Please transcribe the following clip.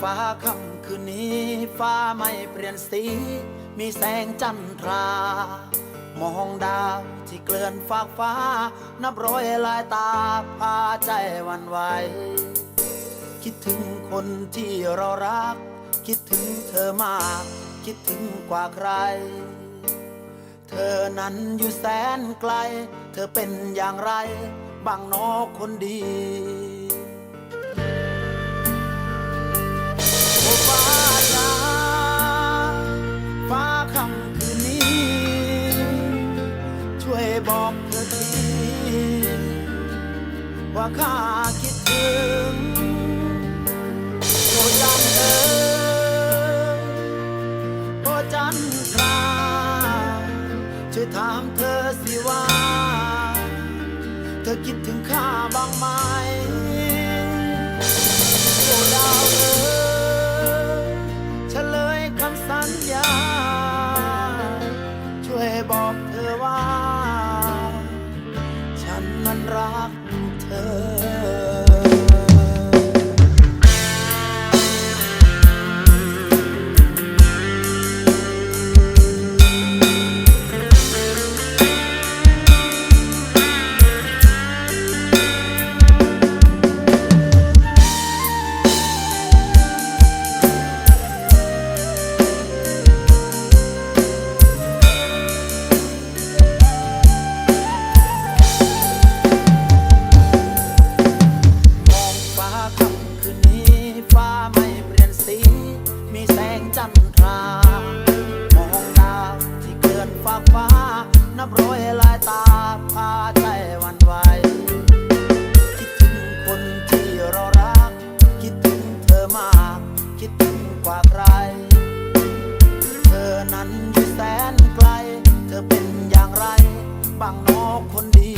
ฟ้าค่ำคืนนี้ฟ้าไม่เปลี่ยนสี มีแสงจันทรา มองดาวที่เกลื่อนฟากฟ้า นับร้อยลายตาพาใจวันไหว คิดถึงคนที่เรารัก คิดถึงเธอมาก คิดถึงกว่าใคร เธอนั้นอยู่แสนไกล เธอเป็นอย่างไรบางนอคนดี ว่าข้าคิดถึงโอ้จันเอ๋ยโอ้จันทราช่วยถามเธอสิว่า เธอคิดถึงข้าบ้างไหมโอ้ดาวเอ๋ยเฉลยคำสัญญา ช่วยบอกเธอว่า ฉันนั้นรัก เจันทรามองดาวที่เกลื่อนฟากฟ้า นับร้อยลายตาพาใจวันไหวคิดถึงคนที่เรารัก คิดถึงเธอมาก คิดถึงกว่าใคร เธอนั้นอยู่แสนไกล เธอเป็นอย่างไร บางนอกคนดี